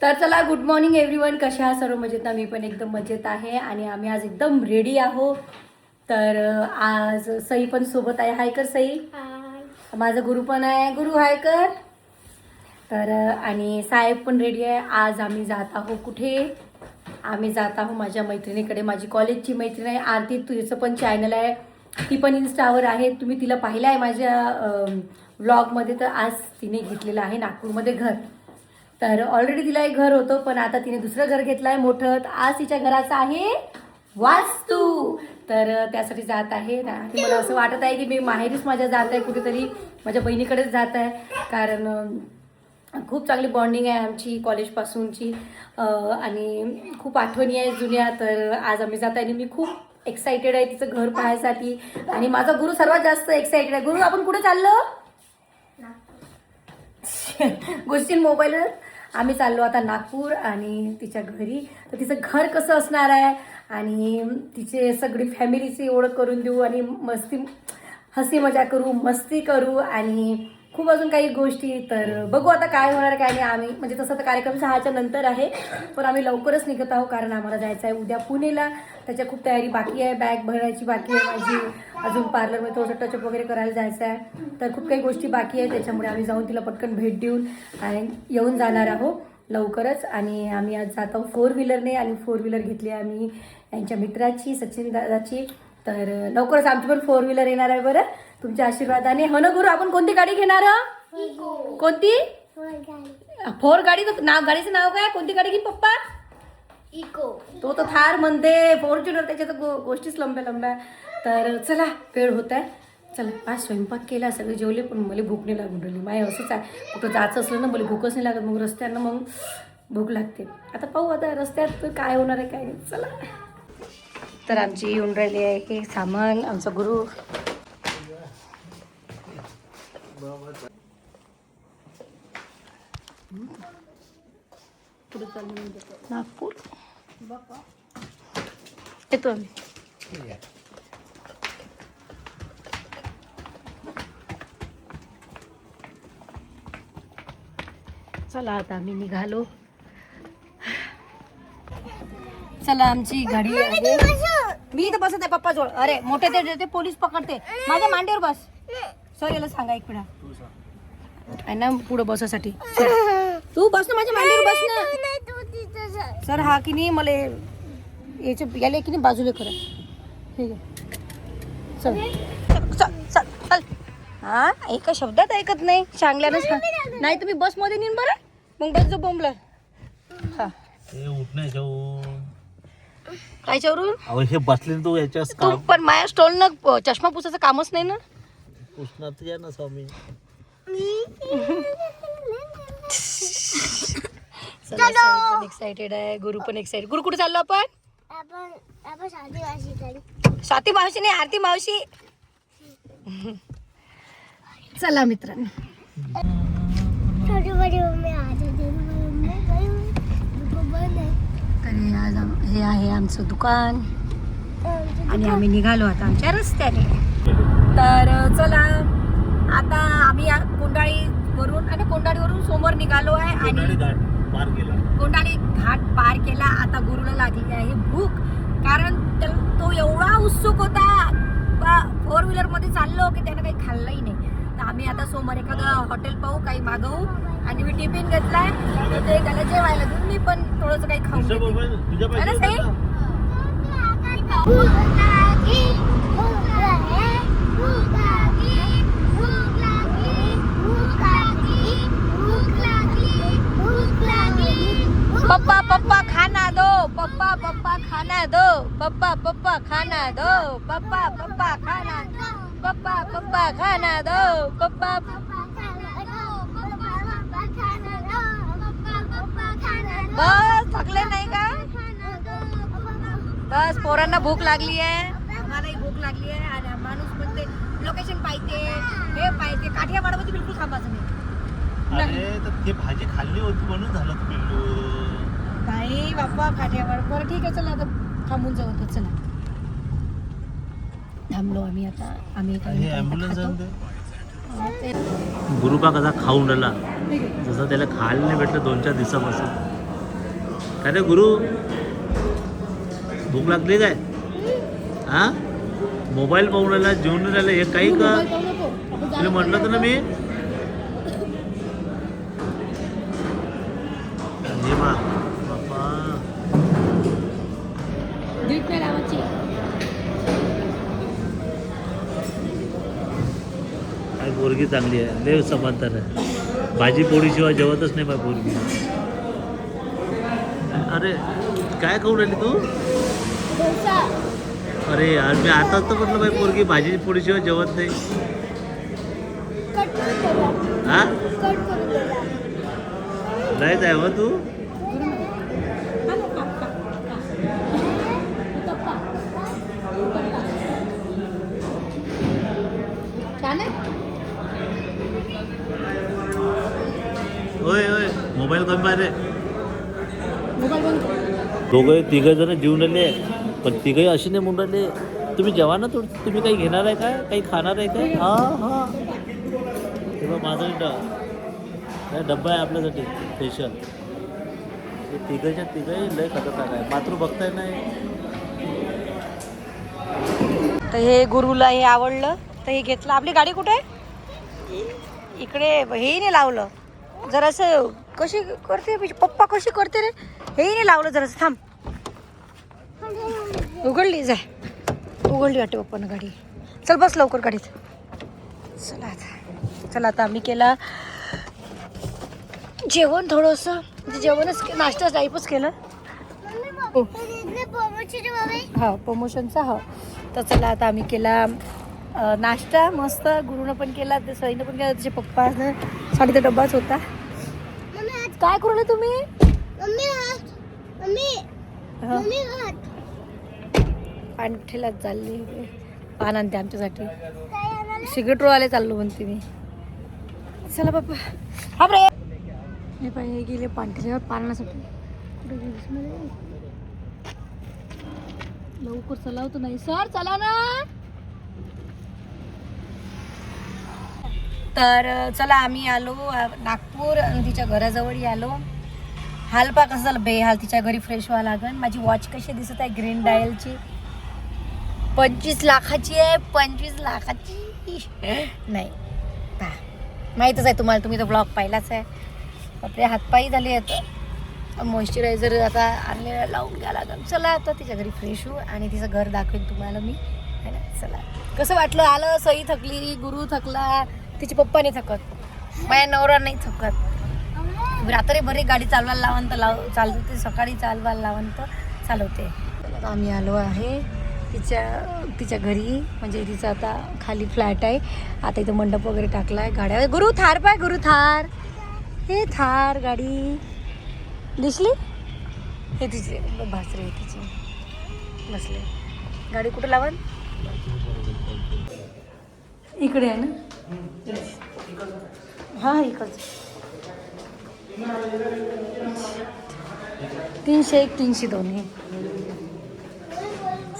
तर चला good morning everyone कशा आहात? सर्व मजेत ना? मी पण एकदम मजेत आहे आणि आम्ही आज एकदम रेडी आहो. तर आज सई पण सोबत आहे. हाय कर सई. माझा गुरु पण आहे. गुरु हाय कर. तर आणि साहेब पण रेडी आहे. आज आम्ही जात आहो कुठे? आम्ही जात आहो माझ्या मैत्रिणीकडे. माझी कॉलेजची मैत्रीण आहे. आरती तुझं पण चॅनल आहे. ती पण इन्स्टावर आहे. तुम्ही तिला पाहिलं आहे माझ्या व्लॉगमध्ये तर आज तिने घेतलेलं आहे नागपूरमध्ये घर. तर ऑलरेडी तिला एक घर होतं पण आता तिने दुसरं घर घेतलं आहे मोठं. आज तिच्या घराचं आहे वास्तू. तर त्यासाठी जात आहे. ना मला असं वाटत आहे की मी माहेरीच माझ्या जात आहे कुठेतरी माझ्या बहिणीकडेच जात आहे. कारण खूप चांगली बॉन्डिंग आहे आमची कॉलेजपासूनची आणि खूप आठवणी आहे जुन्या. तर आज आम्ही जात आहे आणि मी खूप एक्साइटेड आहे तिचं घर पाहायसाठी. आणि माझा गुरु सर्वात जास्त एक्साइटेड आहे. गुरु आपण कुठे चाललो? गोष्टी मोबाईलवर आम्ही चाललो आता नागपूर आणि तिच्या घरी. तर तिचं घर कसं असणार आहे? आणि तिचे सगळी फॅमिलीची ओळख करून देऊ आणि मस्ती हसी मजा करू मस्ती करू आणि खूप अजून काही गोष्टी तर बघू आता काय होणार काय नाही. आम्ही म्हणजे तसं तर कार्यक्रम सहाच्या नंतर आहे पण आम्ही लवकरच निघत आहोत कारण आम्हाला जायचं आहे उद्या पुणेला. त्याच्या खूप तयारी बाकी आहे बॅग भरायची बाकी आहे माझी. अजून पार्लरमध्ये थोडंसं टचअप वगैरे करायला जायचं आहे. तर खूप काही गोष्टी बाकी आहे त्याच्यामुळे आम्ही जाऊन तिला पटकन भेट देऊन आणि येऊन जाणार आहोत लवकरच. आणि आम्ही आज जात आहोत फोर व्हीलरने आणि फोर व्हीलर घेतली आहे आम्ही यांच्या मित्राची सचिन दादाची. तर लवकरच आमची पण फोर व्हीलर येणार आहे बरं. तुमच्या आशीर्वादाने. हो ना गुरु? आपण कोणती गाडी घेणार? कोणती? फोर गाडी. तर नाव गाडीचं नाव काय? कोणती गाडी घे पप्पा? इको तो तर थार म्हणते. फॉर्च्युनर त्याच्या तर गो गोष्टीच लंब्या लंब्या. तर चला वेळ होत आहे. चला आज स्वयंपाक केला सगळे जेवले पण मला भूक नाही लागून राहिली. माय असंच आहे. कुठं जायचं असलं ना मला भूकच नाही लागत. मग रस्त्यानं मग भूक लागते. आता पाहू आता रस्त्यात काय होणार आहे काय नाही. चला. तर आमची येऊन राहिली आहे हे सामान. आमचा गुरु नागपूर. येतो आम्ही. चला आता आम्ही निघालो. चला आमची गाडी आहे. मी इथं बसत आहे पप्पा जवळ अरे मोठे ते पोलीस पकडते. माझ्या मांडीवर बस. सर याला सांगा एक मिनिट आहे ना पुढं बसासाठी? तू बस ना माझ्या मांडीवर बस ना. सर हा की नाही मला याच्या याला की नाही बाजूला करा. ठीक आहे चल. चल चल चल हा एका शब्दात ऐकत नाही. चांगल्यानं सांग. नाही तुम्ही बसमध्ये नेईन बरं. मग बस जो बोंबला. हा. हे कायच्यावरून अहो हे बसले ना तू काम. पण माझ्या स्टॉलनं चष्मा पुसाचं कामच नाही ना. या ना स्वामी. एक्साइटेड आहे गुरु पण एक्साइटेड गुरु कुठे चाललो आपण? स्वाती मावशी नाही आरती मावशी. चला मित्रांनो. छोटी बडी मम्मी आज मम्मी बंद आहे तर हे आज आम- हे आहे आमचं दुकान. आणि आम्ही निघालो आता आमच्या रस्त्याने. तर चला. आता आम्ही या कोंडाळी वरून आणि कोंडाळीवरून समोर निघालो आहे कोंडाळी आणि घाट पार केला. कोंडाळी घाट पार केला. आता गुरुला लागली आहे भूक. कारण तो एवढा उत्सुक होता. फोर व्हीलरमध्ये चाललो की त्यानं काही खाल्लंही नाही. तर आम्ही आता समोर एखादं हॉटेल पाहू काही मागवू. आणि मी टिफिन घेतलाय. ते त्याला जेवायला देऊन मी पण थोडंसं काही तुझ्या घेते. मोबाईल तुझ्या है ना पाहिजे साई? भूक लागली भूक लागली भूक लागली भूक लागली भूक लागली भूक लागली भूक लागली पप्पा पप्पा खाना दो. पप्पा पप्पा खाना दो. पप्पा पप्पा खाना दो. पप्पा पप्पा खाना पप्पा पप्पा खाना दो. पप्पा बस थकले नाही का? बस पोरांना भूक लागली आहे. आम्हालाही भूक लागली आहे आणि माणूस म्हणते लोकेशन पाहिजे हे पाहिजे काठियावाडमध्ये बिलकुल थांबायचं नाही. अरे तर ते भाजी खाल्ली होती म्हणून झालं पिल्लू. नाही बाप्पा काठियावाड बरं ठीक आहे चला आता थांबून जाऊ आता चला. थांबलो आम्ही आता. आम्ही काही गुरुबा कसा खाऊन राहिला? जसं त्याला खायला नाही भेटलं दोन चार दिवसापासून. काय रे गुरु? भूक लागली काय? हा? मोबाईल पाहून राहिला जेवण राहिलं हे काही का? तुला म्हटलं तर ना मी हे बा बापा दीड नाही लावायची काय पोरगी चांगली आहे. लय समांतर आहे. भाजी पोळीशिवाय जेवतच नाही माझी पोरगी. अरे काय खाऊ राहिली तू? अरे यार मी आताच तर म्हटलं बाई पोरगी भाजी पोळीशिवाय जेवत नाही. हा नाहीच आहे तू छान आहे होय होय मोबाईल कमी पाहिजे. दोघं तिघं जण जीवन राहिले पण तिघही अशी नाही म्हणून राहिले तुम्ही जेवा ना थोडं. तुम्ही काही घेणार आहे काय? काही खाणार आहे काय? हा हा. तेव्हा माझा ड- काय डब्बा आहे आपल्यासाठी? स्पेशल हे तिघच्या तिघही लय खतरनाक आहे. मातृ बघताय नाही. तर हे गुरुला हे आवडलं. तर हे घेतलं. आपली गाडी कुठे? आहे इकडे हेही नाही लावलं. जरासं कशी करते? म्हणजे पप्पा कशी करते रे? हेही नाही लावलं जरासं. थांब. उघडली जाय. उघडली वाटते पप्पानं गाडी. चल बस लवकर गाडीत. चला आता. चला आता आम्ही केला जेवण थोडंसं. म्हणजे जेवणच के- नाश्ता टाईपच केलं. हो. हा प्रमोशनचा हा. हो. तर चला आता आम्ही केला नाश्ता. मस्त. गुरुनं पण केला ते सईनं पण केला त्याच्या पप्पानं साडीचा डब्बाच होता. काय करू राहिले तुम्ही? मम्मी हात. मम्मी. हा, मम्मी हात. पान ठेला चालली. पान आणते आमच्यासाठी. काय आणाले सिगरेट रोवाले चाललो म्हणते मी. चला बाप्पा. हा रे. हे पाय हे गेले पांठेल्यावर पाण्यासाठी कुठे गेलीस? लवकर चलावतो नाही. सर चला ना. तर चला आम्ही आलो नागपूर आणि तिच्या घराजवळ आलो. हाल पा कसं झालं बेहाल तिच्या घरी फ्रेश व्हावं लागन. माझी वॉच कशी दिसत आहे ग्रीन डायलची पंचवीस लाखाची आहे पंचवीस लाखाची. नाही पहा. माहीतच आहे तुम्हाला तुम्ही तो ब्लॉग पाहिलाच आहे. आपले हातपायी झाले आता. मॉइश्चरायझर आता आणलेला लावून घ्या लागेल चला आता तिच्या घरी फ्रेश होऊ आणि तिचं घर दाखवेन तुम्हाला मी. है ना? चला. कसं वाटलं? आलं सई थकली गुरु थकला. तिचे पप्पा नाही थकत. माझ्या नवरा नाही थकत. रात्री बरी गाडी चालवायला लावंत लाव चालवते सकाळी चालवायला लावंत चालवते. आम्ही आलो आहे तिच्या तिच्या घरी. म्हणजे तिचं आता खाली फ्लॅट आहे. आता इथं मंडप वगैरे टाकला आहे गाड्या गुरु थार पाय गुरु थार. हे थार गाडी. दिसली? हे तिचे भासरे आहे तिची. बसले. गाडी कुठं लावन इकडे आहे ना? हा इकडचं तीनशे एक तीनशे दोन्ही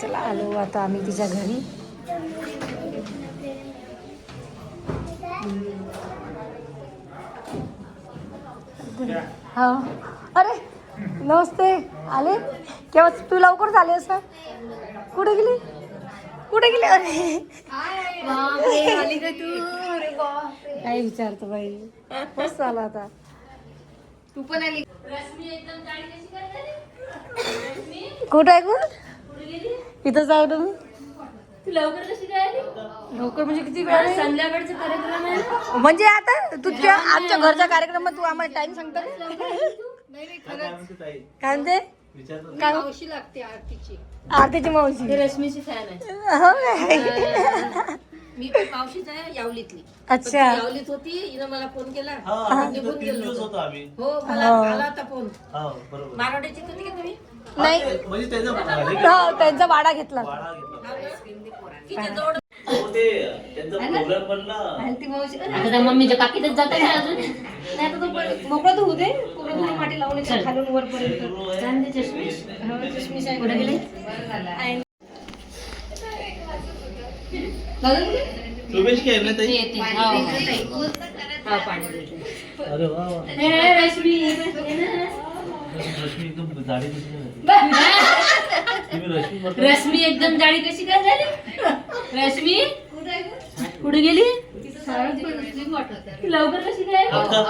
चला आलो आता आम्ही तिच्या घरी. हा. अरे नमस्ते. आले? केव्हा तू लवकर झाले असं? कुठे गेली? कुठे गेली? अरे. काय विचारतो बाई? मस्त आला आता. तू पण आली. कुठं आहे कोण? इथं जाऊ तुम्ही. लवकर कशी काय आली लवकर म्हणजे किती वेळ आहे? संध्याकाळचा कार्यक्रम आहे ना. म्हणजे आता तुझ्या आमच्या घरच्या कार्यक्रमात तू आम्हाला टाइम सांगता का? काय म्हणते? काय? मावशी लागते आरतीची. आरतीची मावशी. ते रश्मीची फॅन आहे. हो काय? मी पण मावशीच आहे यावलीतली अच्छा. यावलीत होती हिनं मला फोन केला. निघून गेलो होतो. होतो आम्ही. हो मला हो. आला होता फोन. हा बरोबर. मारवाड्याची होती का तुम्ही? नाही. म्हणजे त्याचा हे हो, त्यांचा वाडा घेतला. वाडा घेतला. तिच्या जवळ हो, ते त्यांचा प्रोग्राम बनला ती मावशी आता त्या मम्मीच्या काकीतच जात आहे अजून. नाही आता तो पण मोकळा तर होऊ दे. पूर्ण धुळी माती लावून येते खालून वरपर्यंत. चांदी चष्मी हो चष्मी साहेब कुठे गेले? शुभेश काय ना ताई. येते हा पाणी देते. अरे वा वा. रश्मी रश्मी एकदम जाडी कशी काय झाली? तुम्ही रश्मी म्हटलं ना? रश्मी एकदम जाडी कशी काय झाली? रश्मी कुठे गेली? लवकर कशी काय? आता?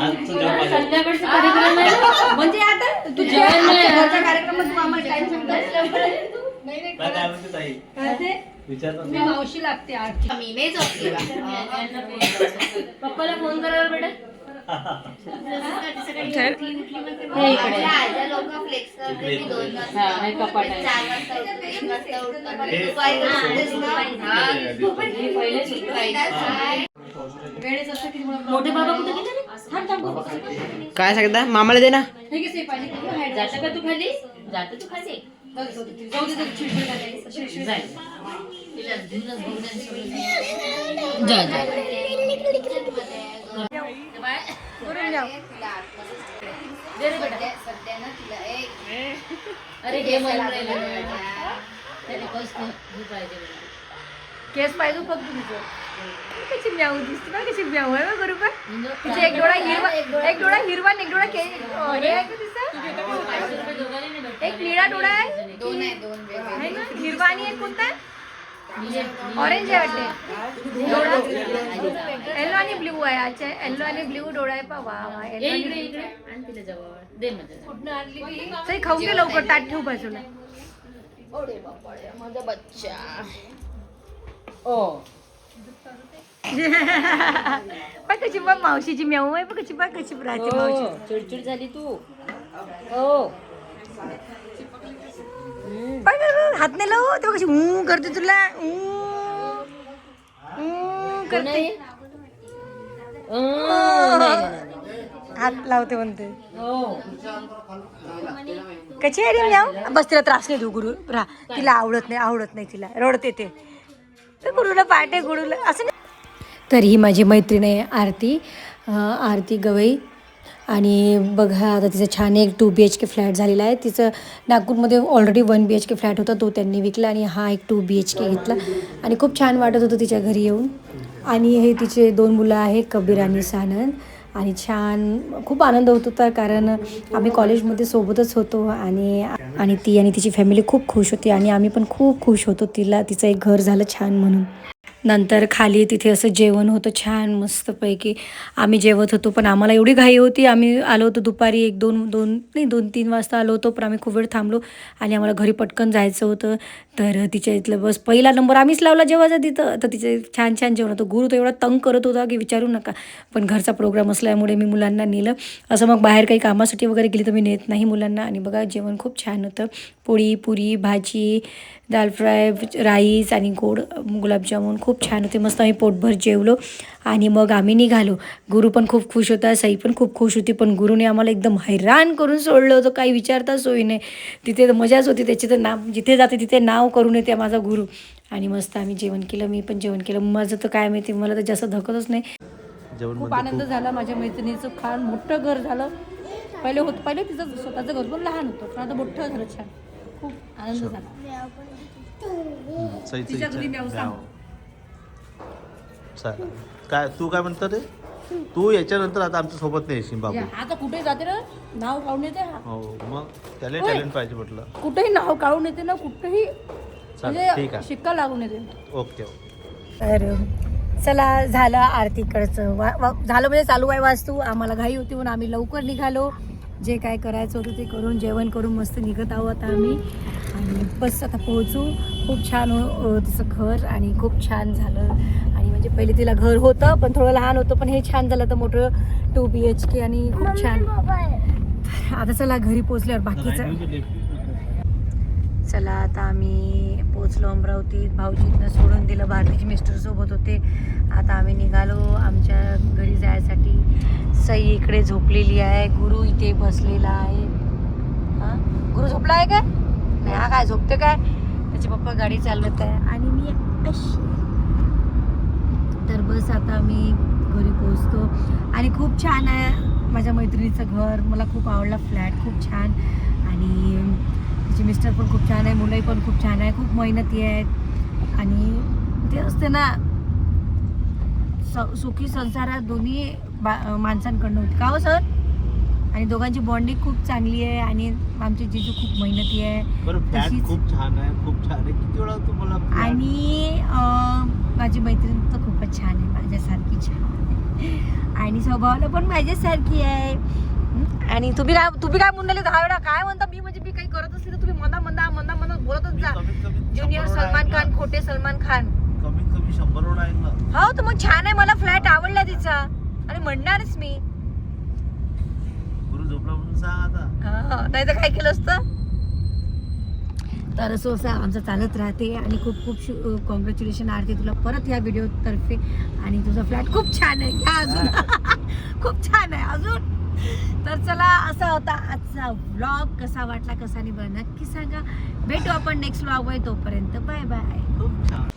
आजचं जेवण पाहिजे. संध्याकाळचा कार्यक्रम आहे. म्हणजे आता तू जेवण नाही. कार्यक्रमात तू आम्हाला टाइम सांगतास लवकर आली तू. काय म्हणते ताई. मी मावशी लागते आरती पप्पाला फोन करावर बेटा. इकडे. कपाट आहे पहिले मोठे बाबा कुठे गेले? थांब थांब बघू. काय सांगता? मामाला दे ना. हे घे, सेफ आहे. जातं का तू खाली? जातं तू खाली. जाऊ दे, जाऊ दे, चिडचिड करायची. चिडचिड जाय. जा जा दे रे बेटा. अरे घे मला त्याने बस कर. हे पाहिजे बेटा. केस पाहिजे फक्त तुझं कशी म्याऊ दिसते ना कशी म्याऊ आहे बघ बरोबर तिचे एक डोळा हिरवा एक डोळा हिरवा आणि एक डोळा के अं, हे आहे का तिचं? पाचशे रुपये दोघांनी नाही भेटले. एक निळा डोळा आहे आहे ना? हिरवा आणि एक कोणता ऑरेंज आहे वाटते. डोळा? येल्लो आणि ब्ल्यू आहे. अच्छा येल्लो आणि ब्ल्यू डोळा आहे. पा वा वा ये येल्लो इकडे इकडे. आण तिला जवळ. दे खाऊन घे लवकर. ताट ठेवू बाजूला. पण कशी बघ मावशीची म्याऊ आहे. बघ कशी बघ कशी राहते मावशी. चिडचिड झाली तू. हो. बघ, हात नाही लावू तेव्हा कशी ऊ करते तुला? ऊ ऊ करते. हात लावते म्हणते. हो. कशी आहे रे म्याऊ बस तिला त्रास नाही देऊ गुरु. राहा. तिला आवडत नाही आवडत नाही तिला. रडते ते. गुरुला पाटे गुरुला. असं नाही. तर ही माझी मैत्रीण आहे आरती. आरती गवई. आणि बघा आता तिचं छान एक two B H K flat झालेला आहे. तिचं नागपूरमध्ये already one B H K flat होता तो त्यांनी विकला आणि हा एक टू बी एच के घेतला. आणि खूप छान वाटत होतं तिच्या घरी येऊन. आणि हे तिचे दोन मुलं आहेत कबीर आणि सानंद. आणि छान खूप आनंद होत होता कारण आम्ही कॉलेजमध्ये सोबतच होतो आणि आणि ती आणि तिची फॅमिली खूप खुश होती आणि आम्ही पण खूप खुश होतो तिला तिचं एक घर झालं छान म्हणून. नंतर खाली तिथे असं जेवण होतं छान मस्तपैकी. आम्ही जेवत होतो पण आम्हाला एवढी घाई होती. आम्ही आलो होतो दुपारी एक दोन दोन नाही दोन तीन वाजता आलो होतो पण आम्ही खूप वेळ थांबलो आणि आम्हाला घरी पटकन जायचं होतं. तर तिच्या इथलं बस पहिला नंबर आम्हीच लावला जेवायचा तिथं. तर तिचे छान छान जेवण होतं. गुरु तर एवढा तंग करत होता की विचारू नका. पण घरचा प्रोग्राम असल्यामुळे मी मुलांना नेलं. असं मग बाहेर काही कामासाठी वगैरे गेली तर मी नेत नाही मुलांना. आणि बघा जेवण खूप छान होतं. पोळी पुरी भाजी दाल फ्राय राईस आणि गोड गुलाबजामुन खूप छान होते. मस्त आम्ही पोटभर जेवलो आणि मग आम्ही निघालो. गुरु पण खूप खुश होता सई पण खूप खुश होती पण गुरुने आम्हाला एकदम हैराण करून सोडलं होतं. काही विचारता सोयी नाही. तिथे तर मजाच होती. त्याची तर नाव जिथे जाते तिथे नाव करून येते माझा गुरु. आणि मस्त आम्ही जेवण केलं. मी पण जेवण केलं. माझं तर काय माहिती मला तर जास्त धकतच नाही. खूप आनंद झाला माझ्या मैत्रिणीचं. फार मोठं घर झालं. पहिले होत पहिले तिचं स्वतःचं घर पण लहान होतं पण आता मोठं झालं छान. खूप आनंद झाला. खूप- तिच्या घरी आहे. चालेल. काय तू काय म्हणतो रे तू याच्यानंतर आता आमच्यासोबत नाही येशील बाबू. आता कुठेही जाते ना नाव काढून येते हा. हो मग त्याला होय. टॅलेंट पाहिजे म्हटलं. कुठेही नाव काढून येते ना कुठेही चालेल ठीक म्हणजे आहे. शिक्का लागून येते. Okay okay. तर चला झालं आरतीकडचं. वा वा झालं म्हणजे चालू आहे वास्तू. आम्हाला घाई होती म्हणून आम्ही लवकर निघालो. जे काय करायचं होतं ते करून जेवण करून मस्त निघत आहोत आता आम्ही. आणि बस आता पोहोचू. खूप छान हो अ, तिचं घर आणि खूप छान झालं. म्हणजे पहिले तिला घर होतं पण थोडं लहान होतं पण हे छान झालं तर मोठं टू बी एच के आणि खूप छान. आता चला घरी पोचल्यावर बाकीचं. चला आता आम्ही पोचलो अमरावतीत. भाऊजींना सोडून दिलं. भारतीचे मिस्टर सोबत होते. आता आम्ही निघालो आमच्या घरी जायसाठी. सई इकडे झोपलेली आहे. गुरु इथे बसलेला आहे. हां? गुरु झोपला आहे का नाही हा काय झोपते काय? त्याचे पप्पा गाडी चालवत आहे. आणि मी अशी तर बस आता मी घरी पोचतो आणि खूप छान आहे माझ्या मैत्रिणीचं घर. मला खूप आवडला फ्लॅट खूप छान. आणि तिचे मिस्टर पण खूप छान आहे मुलंही पण खूप छान आहे. खूप मेहनती आहेत. आणि ते असते ना स सुखी संसारात दोन्ही बा माणसांकडनं होते. का हो सर? आणि दोघांची बॉन्डिंग खूप चांगली आहे आणि आमचे जिजू खूप मेहनती आहे. तशीच- खूप छान आहे खूप छान आहे. किती वेळा तुम्हाला आणि माझी मैत्रीण तर खूपच छान आहे माझ्यासारखी छान आहे. आणि स्वभावाला पण माझ्यासारखी आहे? आणि तुम्ही काय तुम्ही काय म्हणले दहा वेळा काय म्हणता? मी म्हणजे मी काही करत असली तर तुम्ही मना मना मना मना बोलतच जा. ज्युनियर सलमान. खान खोटे सलमान खान. कमीत कमी शंभर हो तर मग छान आहे मला फ्लॅट आवडला तिचा. आणि म्हणणारच मी. झोपला म्हणून सांग आता. नाही तर काय केलं असतं? तर असं असं आमचं चालत राहते आणि खूप खूप कॉंग्रॅच्युलेशन आरती तुला परत या व्हिडिओ तर्फे आणि तुझा फ्लॅट खूप छान आहे. घ्या अजून. खूप छान आहे अजून. तर चला असा होता आजचा व्लॉग कसा वाटला कसा नाही बरं नक्की सांगा. भेटू आपण नेक्स्ट व्लॉग आहे तोपर्यंत बाय बाय खूप छान.